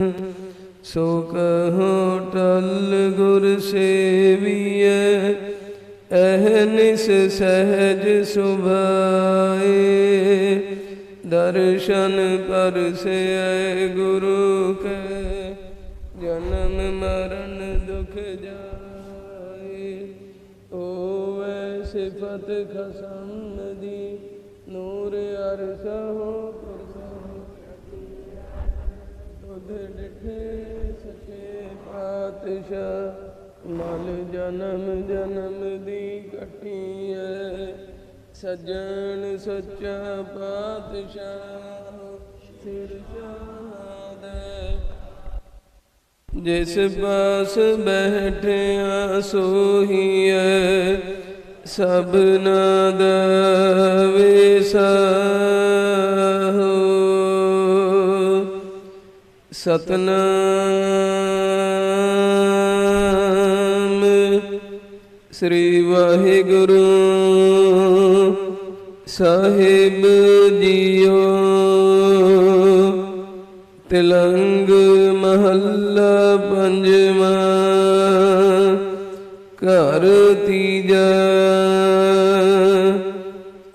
ਸੋ ਕਹੋ ਟਲ ਗੁਰ ਸੇਵੀਐ ਅਹਨਿਸ ਸਹਿਜ ਸੁਭਾਏ। ਦਰਸ਼ਨ ਪਰਸੈ ਗੁਰੂ ਕੈ, ਜਨਮ ਮਰਨ ਦੁਖ ਜਾਏ। ਓਵੈ ਸਿਫਤ ਖਸਮ ਦੀ ਨੂਰ ਅਰਸ਼ ਹੋ ਪਾਤਸ਼ਾਹ ਮਲ ਜਨਮ ਜਨਮ ਦੀ ਕਟੀਐ ਸਜਣ ਸੱਚਾ ਪਾਤਸ਼ਾਹ, ਸਿਰ ਸ਼ਾਦੈ ਜਿਸ ਪਾਸ ਬੈਠਿਆ ਸੋਹੀਐ ਸਭਨਾ ਦਾ ਵਿਸਾਹੋ ਸਤਨਾਮ ਸ੍ਰੀ ਵਾਹਿਗੁਰੂ। ਸਾਹਿਬ ਜੀਓ ਤਿਲੰਗ ਮਹੱਲਾ ਪੰਜਵਾਂ ਘਰ ਤੀਜਾ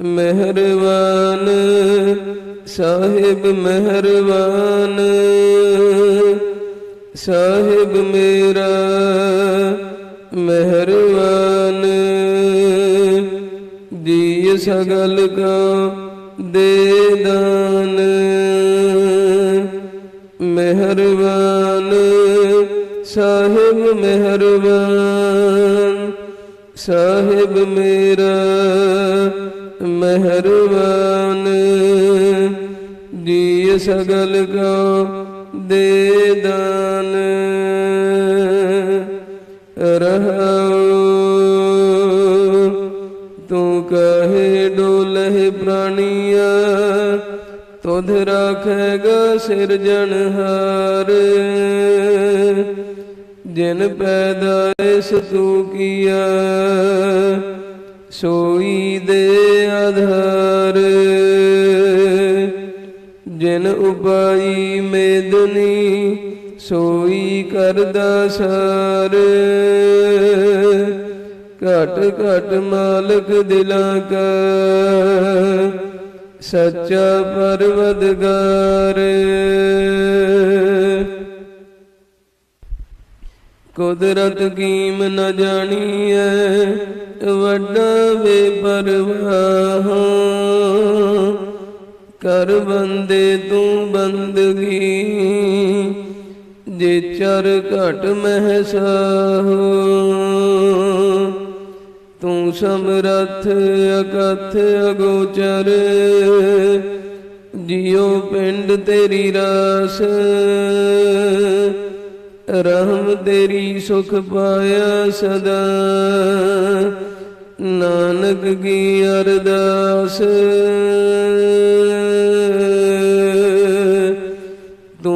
ਮਿਹਰਬਾਨ ਸਾਹਿਬ ਮਿਹਰਬਾਨ। ਸਾਹਿਬ ਮੇਰਾ ਮਿਹਰਬਾਨ। ਜੀ ਸਗਲ ਕਾ ਦੇ ਦਾਨ। ਮਿਹਰਬਾਨ, ਸਾਹਿਬ ਮਿਹਰਬਾਨ। ਸਾਹਿਬ ਮੇਰਾ ਮਿਹਰਬਾਨ। ਜੀ ਸਗਲ ਕਾ ਦੇ ਦਾਨ। ਰਹਾਉ ਤੂੰ ਕਹੇ ਡੋਲਹਿ ਪ੍ਰਾਣੀਆ ਤੁਧ ਰੱਖੇਗਾ ਸਿਰਜਣਹਾਰ ਜਿਨ ਪੈਦਾਇਸ਼ ਤੂੰ ਕੀਆ ਸੋਈ ਦੇ ਆਧਾਰ ਜਿਨ ਉਪਾਈ ਮੇਦਨੀ ਸੋਈ ਕਰਦਾ ਸਾਰ। ਘਟ ਘਟ ਮਾਲਕ ਦਿਲਾਂ ਕਾ। ਸੱਚਾ ਪਰਵਦਗਾਰ ਕੁਦਰਤ ਕੀਮ ਨ ਐ ਵੱਡਾ ਵੇ ਪਰਵਾਹ ਕਰ ਬੰਦੇ ਤੂੰ ਬੰਦਗੀ। ਜੇ ਚਰ ਘਟ ਮਹਿਸਾਹੋ ਤੂੰ ਸਮਰਥ ਅਕਥ ਅਗੋਚਰ। ਜਿਉ ਪਿੰਡ ਤੇਰੀ ਰਾਸ। ਰਹਿਮ ਤੇਰੀ ਸੁਖ ਪਾਇਆ ਸਦਾ। ਨਾਨਕ ਕੀ ਅਰਦਾਸ।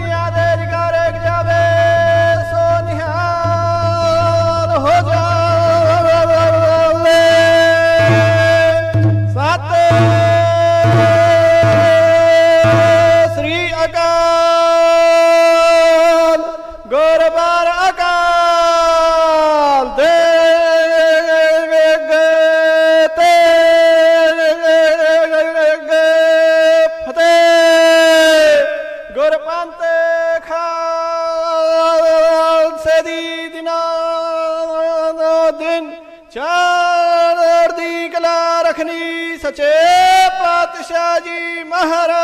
sonhadeira ਚੜ੍ਹਦੀ ਕਲਾ ਰਖਣੀ ਸੱਚੇ ਪਾਤਸ਼ਾਹ ਜੀ ਮਹਾਰਾਜ।